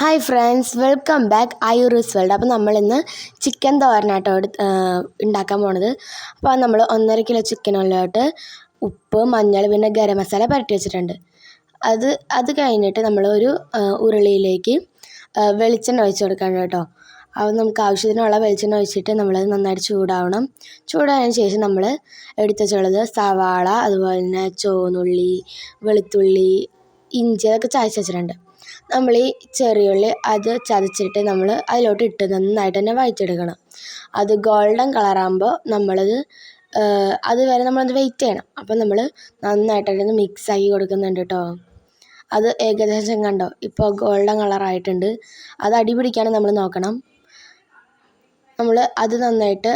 Hi friends welcome back ഐറൂസ് world അപ്പോൾ നമ്മളിന്ന് ചിക്കൻ തോരനാട്ടോ എടുത്ത് ഉണ്ടാക്കാൻ പോണത്. അപ്പോൾ നമ്മൾ ഒന്നര കിലോ ചിക്കനുള്ളിലോട്ട് ഉപ്പ് മഞ്ഞൾ പിന്നെ ഗരം മസാല പരട്ടി വെച്ചിട്ടുണ്ട്. അത് അത് കഴിഞ്ഞിട്ട് നമ്മൾ ഒരു ഉരുളിയിലേക്ക് വെളിച്ചെണ്ണ ഒഴിച്ച് കൊടുക്കണം കേട്ടോ. അപ്പോൾ നമുക്ക് ആവശ്യത്തിനുള്ള വെളിച്ചെണ്ണ ഒഴിച്ചിട്ട് നമ്മളത് നന്നായിട്ട് ചൂടാവണം. ചൂടായതിനു ശേഷം നമ്മൾ എടുത്തു വെച്ചുള്ളത് സവാള അതുപോലെ തന്നെ ചുവന്നുള്ളി വെളുത്തുള്ളി ഇഞ്ചി അതൊക്കെ ചായച്ച് വെച്ചിട്ടുണ്ട്. നമ്മൾ ഈ ചെറിയുള്ളി അത് ചതച്ചിട്ട് നമ്മൾ അതിലോട്ട് ഇട്ട് നന്നായിട്ട് തന്നെ വഴറ്റിയെടുക്കണം. അത് ഗോൾഡൻ കളറാകുമ്പോൾ നമ്മളത് അതുവരെ നമ്മളത് വെയിറ്റ് ചെയ്യണം. അപ്പം നമ്മൾ നന്നായിട്ട് അതിന് മിക്സ് ആക്കി കൊടുക്കുന്നുണ്ട് കേട്ടോ. അത് ഏകദേശം കണ്ടോ? ഇപ്പോൾ ഗോൾഡൻ കളറായിട്ടുണ്ട് അത് അടി നമ്മൾ നോക്കണം. നമ്മൾ അത് നന്നായിട്ട്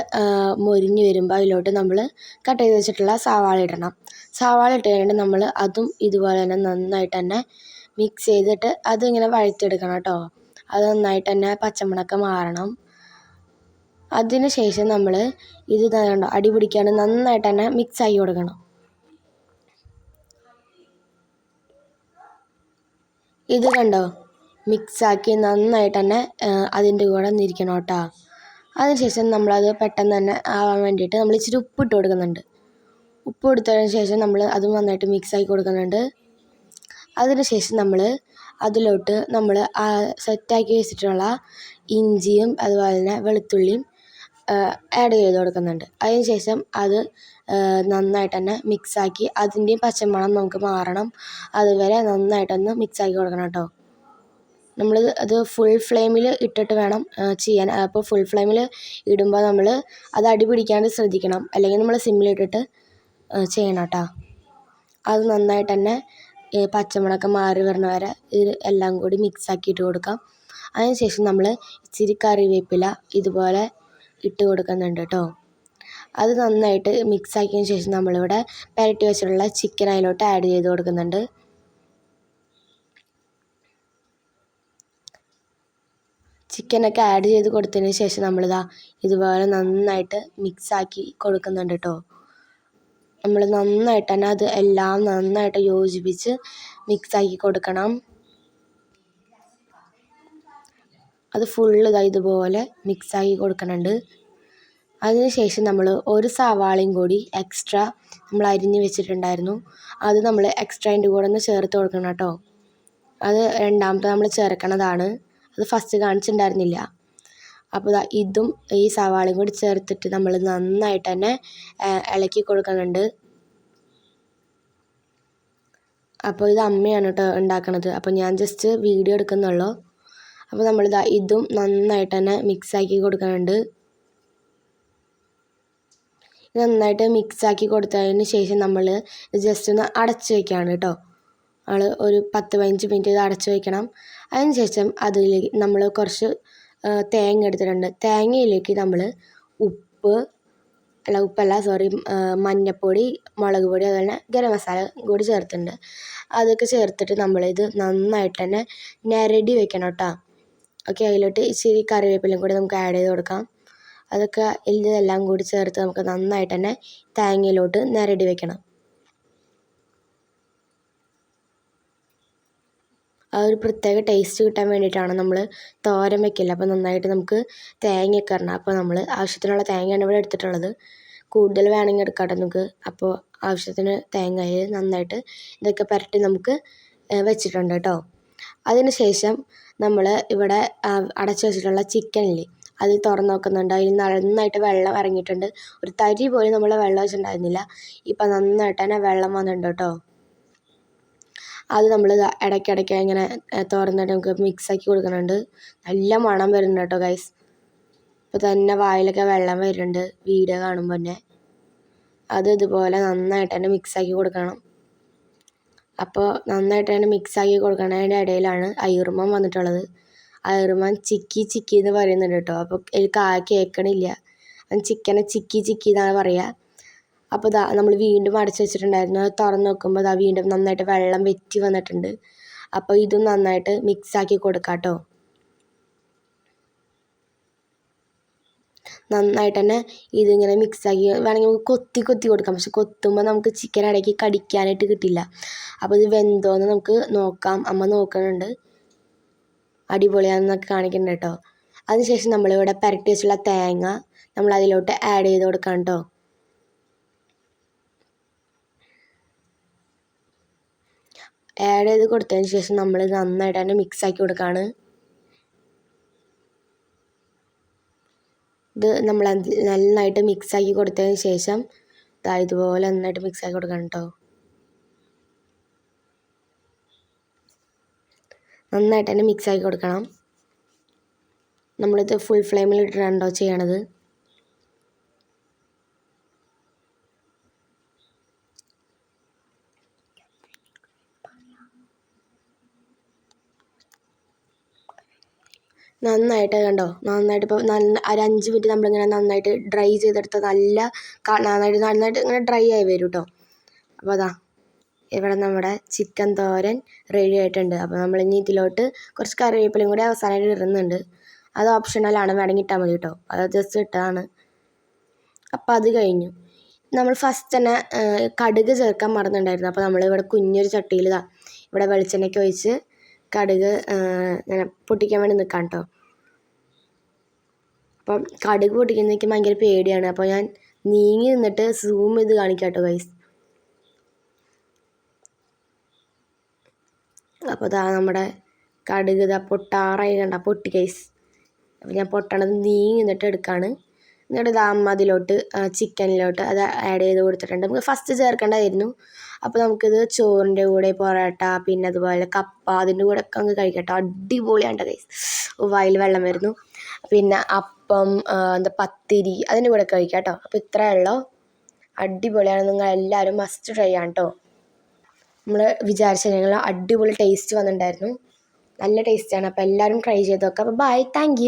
മൊരിഞ്ഞ് വരുമ്പോൾ അതിലോട്ട് നമ്മൾ കട്ട് ചെയ്ത് വെച്ചിട്ടുള്ള സവാള ഇടണം. സവാള ഇട്ട് കഴിഞ്ഞിട്ട് നമ്മൾ അതും ഇതുപോലെ തന്നെ നന്നായിട്ട് തന്നെ മിക്സ് ചെയ്തിട്ട് അതിങ്ങനെ വഴറ്റിയെടുക്കണം കേട്ടോ. അത് നന്നായിട്ട് തന്നെ പച്ചമണമൊക്കെ മാറണം. അതിന് ശേഷം നമ്മൾ ഇത് കണ്ടോ അടി പിടിക്കാണ്ട് നന്നായിട്ട് തന്നെ മിക്സ് ആയി കൊടുക്കണം. ഇത് കണ്ടോ മിക്സാക്കി നന്നായിട്ട് തന്നെ അതിന്റെ കൂടെ നിരിക്കണം കേട്ടോ. അതിനുശേഷം നമ്മളത് പെട്ടെന്ന് തന്നെ ആവാൻ വേണ്ടിയിട്ട് നമ്മൾ ഇച്ചിരി ഉപ്പിട്ട് കൊടുക്കുന്നുണ്ട്. ഉപ്പ് കൊടുത്തതിന് ശേഷം നമ്മൾ അത് നന്നായിട്ട് മിക്സ് ആക്കി കൊടുക്കുന്നുണ്ട്. അതിന് ശേഷം നമ്മൾ അതിലോട്ട് നമ്മൾ സെറ്റാക്കി വെച്ചിട്ടുള്ള ഇഞ്ചിയും അതുപോലെ തന്നെ വെളുത്തുള്ളിയും ആഡ് ചെയ്ത് കൊടുക്കുന്നുണ്ട്. അതിന് ശേഷം അത് നന്നായിട്ട് തന്നെ മിക്സാക്കി അതിന്റെയും പച്ചമണം നമുക്ക് മാറണം. അതുവരെ നന്നായിട്ടൊന്ന് മിക്സാക്കി കൊടുക്കണം കേട്ടോ. നമ്മൾ അത് ഫുൾ ഫ്ലെയിമിൽ ഇട്ടിട്ട് വേണം ചെയ്യാൻ. അപ്പോൾ ഫുൾ ഫ്ലെയിമിൽ ഇടുമ്പോൾ നമ്മൾ അത് അടി പിടിക്കാണ്ട് ശ്രദ്ധിക്കണം. അല്ലെങ്കിൽ നമ്മൾ സിമ്മിലിട്ടിട്ട് ചെയ്യണം കേട്ടോ. അത് നന്നായിട്ട് തന്നെ പച്ചമുളകൊക്കെ മാറി വരണ വരെ ഇത് എല്ലാം കൂടി മിക്സ് ആക്കിയിട്ട് കൊടുക്കാം. അതിന് ശേഷം നമ്മൾ ഇച്ചിരി കറിവേപ്പില ഇതുപോലെ ഇട്ട് കൊടുക്കുന്നുണ്ട് കേട്ടോ അത് നന്നായിട്ട് മിക്സ് ആക്കിയതിന് ശേഷം നമ്മളിവിടെ പുരട്ടി വെച്ചിട്ടുള്ള ചിക്കൻ അതിലോട്ട് ആഡ് ചെയ്ത് കൊടുക്കുന്നുണ്ട്. ചിക്കനൊക്കെ ആഡ് ചെയ്ത് കൊടുത്തതിന് ശേഷം നമ്മളിതാ ഇതുപോലെ നന്നായിട്ട് മിക്സാക്കി കൊടുക്കുന്നുണ്ട് കേട്ടോ നമ്മൾ നന്നായിട്ട് തന്നെ അത് എല്ലാം നന്നായിട്ട് യോജിപ്പിച്ച് മിക്സാക്കി കൊടുക്കണം. അത് ഫുള്ള് ഇതാ ഇതുപോലെ മിക്സാക്കി കൊടുക്കുന്നുണ്ട്. അതിന് ശേഷം നമ്മൾ ഒരു സവാളയും കൂടി എക്സ്ട്രാ നമ്മൾ അരിഞ്ഞ് വെച്ചിട്ടുണ്ടായിരുന്നു. അത് നമ്മൾ എക്സ്ട്രാ അതിന്റെ കൂടെ ഒന്ന് ചേർത്ത് കൊടുക്കണം കേട്ടോ. അത് രണ്ടാമത്തെ നമ്മൾ ചേർക്കണതാണ്. അത് ഫസ്റ്റ് കാണിച്ചിട്ടുണ്ടായിരുന്നില്ല. അപ്പോൾ ദാ ഇതും ഈ സവാളയും കൂടി ചേർത്തിട്ട് നമ്മൾ നന്നായിട്ട് തന്നെ ഇളക്കി കൊടുക്കുന്നുണ്ട്. അപ്പോൾ ഇത് അമ്മയാണ് കേട്ടോ ഉണ്ടാക്കണത്. അപ്പോൾ ഞാൻ ജസ്റ്റ് വീഡിയോ എടുക്കുന്നുള്ളൂ. അപ്പോൾ നമ്മൾ നമ്മളിതാ ഇതും നന്നായിട്ട് തന്നെ മിക്സാക്കി കൊടുക്കുന്നുണ്ട്. നന്നായിട്ട് മിക്സാക്കി കൊടുത്തതിന് ശേഷം നമ്മൾ ജസ്റ്റ് ഒന്ന് അടച്ച് വയ്ക്കുകയാണ് കേട്ടോ. നമ്മൾ ഒരു പത്ത് പതിനഞ്ച് മിനിറ്റ് ഇത് അടച്ച് വയ്ക്കണം അതിന് ശേഷം അതിലേക്ക് നമ്മൾ കുറച്ച് തേങ്ങ എടുത്തിട്ടുണ്ട്. തേങ്ങയിലേക്ക് നമ്മൾ ഉപ്പ് അല്ല ഉപ്പല്ല സോറി മഞ്ഞൾപ്പൊടി മുളക് പൊടി അതുപോലെ തന്നെ ഗരം മസാല കൂടി ചേർത്തിട്ടുണ്ട്. അതൊക്കെ ചേർത്തിട്ട് നമ്മളിത് നന്നായിട്ട് തന്നെ ഞെരടി വെക്കണം കേട്ടോ ഓക്കെ അതിലോട്ട് ഇച്ചിരി കറിവേപ്പിലയും കൂടി നമുക്ക് ആഡ് ചെയ്ത് കൊടുക്കാം. അതൊക്കെ ഇതെല്ലാം കൂടി ചേർത്ത് നമുക്ക് നന്നായിട്ട് തന്നെ തേങ്ങയിലോട്ട് ഞെരടി വെക്കണം. ആ ഒരു പ്രത്യേക ടേസ്റ്റ് കിട്ടാൻ വേണ്ടിയിട്ടാണ് നമ്മൾ തോരൻ വെക്കൽ അപ്പോൾ നന്നായിട്ട് നമുക്ക് തേങ്ങയൊക്കെ ഇടണം അപ്പോൾ നമ്മൾ ആവശ്യത്തിനുള്ള തേങ്ങയാണ് ഇവിടെ എടുത്തിട്ടുള്ളത്. കൂടുതൽ വേണമെങ്കിൽ എടുക്കാം നമുക്ക്. അപ്പോൾ ആവശ്യത്തിന് തേങ്ങയിൽ നന്നായിട്ട് ഇതൊക്കെ പുരട്ടി നമുക്ക് വെച്ചിട്ടുണ്ട് കേട്ടോ അതിന് ശേഷം നമ്മൾ ഇവിടെ അടച്ചു വെച്ചിട്ടുള്ള ചിക്കനില്ലേ അത് തുറന്ന് നോക്കുന്നുണ്ട്. അതിൽ നന്നായിട്ട് വെള്ളം ഇറങ്ങിയിട്ടുണ്ട്. ഒരു തരി പോലും നമ്മൾ വെള്ളം വെച്ചിട്ടുണ്ടായിരുന്നില്ല. ഇപ്പം നന്നായിട്ട് തന്നെ വെള്ളം വന്നിട്ടുണ്ട് കേട്ടോ അത് നമ്മൾ ഇടയ്ക്കിടയ്ക്ക് ഇങ്ങനെ തുറന്നിട്ട് നമുക്ക് മിക്സാക്കി കൊടുക്കുന്നുണ്ട് നല്ല മണം വരുന്നുണ്ട് കേട്ടോ ഗൈസ് ഇപ്പോൾ തന്നെ വായിലൊക്കെ വെള്ളം വരുന്നുണ്ട് വീഡിയോ കാണുമ്പോൾ തന്നെ. അത് ഇതുപോലെ നന്നായിട്ട് തന്നെ മിക്സാക്കി കൊടുക്കണം. അപ്പോൾ നന്നായിട്ട് തന്നെ മിക്സാക്കി കൊടുക്കണതിന്റെ ഇടയിലാണ് അയൂർമം വന്നിട്ടുള്ളത്. അയൂർമൻ ചിക്കി ചിക്കി എന്ന് പറയുന്നുണ്ട് കേട്ടോ. അപ്പോൾ എനിക്ക് ആ കേൾക്കണില്ല ചിക്കനെ ചിക്കി ചിക്കി എന്നാണ് പറയുക അപ്പോൾ ഇതാ നമ്മൾ വീണ്ടും അടച്ചു വെച്ചിട്ടുണ്ടായിരുന്നു. അത് തുറന്ന് നോക്കുമ്പോൾ ഇതാ വീണ്ടും നന്നായിട്ട് വെള്ളം വെറ്റി വന്നിട്ടുണ്ട്. അപ്പോൾ ഇതും നന്നായിട്ട് മിക്സാക്കി കൊടുക്കാം കേട്ടോ നന്നായിട്ട് തന്നെ ഇതിങ്ങനെ മിക്സാക്കി വേണമെങ്കിൽ നമുക്ക് കൊത്തി കൊത്തി കൊടുക്കാം. പക്ഷെ കൊത്തുമ്പോൾ നമുക്ക് ചിക്കൻ ഇടയ്ക്ക് കടിക്കാനായിട്ട് കിട്ടില്ല. അപ്പോൾ ഇത് വെന്തോന്ന് നമുക്ക് നോക്കാം. അമ്മ നോക്കുന്നുണ്ട്. അടിപൊളിയാണെന്നൊക്കെ കാണിക്കുന്നുണ്ട് കേട്ടോ. അതിനുശേഷം നമ്മളിവിടെ പുരട്ടി വെച്ചുള്ള തേങ്ങ നമ്മൾ അതിലോട്ട് ആഡ് ചെയ്ത് കൊടുക്കാം കേട്ടോ. ആഡ് ചെയ്ത് കൊടുത്തതിന് ശേഷം നമ്മൾ നന്നായിട്ട് തന്നെ മിക്സ് ആക്കി കൊടുക്കുകയാണ് ഇത് നമ്മൾ നന്നായിട്ട് മിക്സ് ആക്കി കൊടുത്തതിന് ശേഷം ഇതാ ഇതുപോലെ നന്നായിട്ട് മിക്സ് ആക്കി കൊടുക്കണം കേട്ടോ നന്നായിട്ട് തന്നെ മിക്സ് ആക്കി കൊടുക്കണം. നമ്മളിത് ഫുൾ ഫ്ലെയിമിൽ ഇട്ടിട്ടാണോ ചെയ്യണത്. നന്നായിട്ട് കണ്ടോ? നന്നായിട്ട് ഇപ്പോൾ നല്ല ഒരു അഞ്ച് മിനിറ്റ് നമ്മളിങ്ങനെ നന്നായിട്ട് ഡ്രൈ ചെയ്തെടുത്ത നല്ല നന്നായിട്ട് നന്നായിട്ട് ഇങ്ങനെ ഡ്രൈ ആയി വരും കേട്ടോ അപ്പോൾ അതാ ഇവിടെ നമ്മുടെ ചിക്കൻ തോരൻ റെഡി ആയിട്ടുണ്ട്. അപ്പോൾ നമ്മൾ ഇനി ഇതിലോട്ട് കുറച്ച് കറിവേപ്പിലയും കൂടി അവസാനമായിട്ട് ഇടുന്നുണ്ട്. അത് ഓപ്ഷണലാണ് വേണമെങ്കിൽ ഇട്ടാൽ മതി കേട്ടോ അത് ജസ്റ്റ് ഇട്ടതാണ്. അപ്പോൾ അത് കഴിഞ്ഞു. നമ്മൾ ഫസ്റ്റ് തന്നെ കടുക് ചേർക്കാൻ മറന്നുണ്ടായിരുന്നു. അപ്പോൾ നമ്മൾ ഇവിടെ കുഞ്ഞൊരു ചട്ടിയിൽ ഇതാ ഇവിടെ വെളിച്ചെണ്ണയ്ക്ക് ഒഴിച്ച് കടുക് ഇങ്ങനെ പൊട്ടിക്കാൻ വേണ്ടി നിൽക്കാം കേട്ടോ അപ്പം കടുക് പൊട്ടിക്കുന്നത് എനിക്ക് ഭയങ്കര പേടിയാണ്. അപ്പോൾ ഞാൻ നീങ്ങി നിന്നിട്ട് സൂം ചെയ്ത് കാണിക്കാം കേട്ടോ ഗൈസ് അപ്പോൾ ഇതാ നമ്മുടെ കടുക് ഇതാ പൊട്ടാറായി കണ്ട? പൊട്ടി ഗൈസ് അപ്പോൾ ഞാൻ പൊട്ടണത് നീങ്ങി നിന്നിട്ട് എടുക്കുകയാണ് എന്നിട്ട് ഇതാ അതിലോട്ട് ചിക്കനിലോട്ട് അത് ആഡ് ചെയ്ത് കൊടുത്തിട്ടുണ്ട്. നമുക്ക് ഫസ്റ്റ് ചേർക്കേണ്ടതായിരുന്നു. അപ്പോൾ നമുക്കിത് ചോറിന്റെ കൂടെ പൊറോട്ട പിന്നെ അതുപോലെ കപ്പ അതിന്റെ കൂടെ ഒക്കെ അങ്ങ് കഴിക്കട്ടോ അടിപൊളിയാണ് ഗൈസ് വായിൽ വെള്ളം വരുന്നു. പിന്നെ അപ്പം എന്താ പത്തിരി അതിന്റെ കൂടെ കഴിക്കാം കേട്ടോ. അപ്പോൾ ഇത്രയേ ഉള്ളൂ. അടിപൊളിയാണ്. നിങ്ങൾ എല്ലാവരും മസ്റ്റ് ട്രൈ ആണ് കേട്ടോ നമ്മൾ വിചാരിച്ച ഞങ്ങൾ അടിപൊളി ടേസ്റ്റ് വന്നിട്ടുണ്ടായിരുന്നു. നല്ല ടേസ്റ്റാണ് അപ്പോൾ എല്ലാവരും ട്രൈ ചെയ്ത് നോക്കുക അപ്പോൾ ബൈ താങ്ക്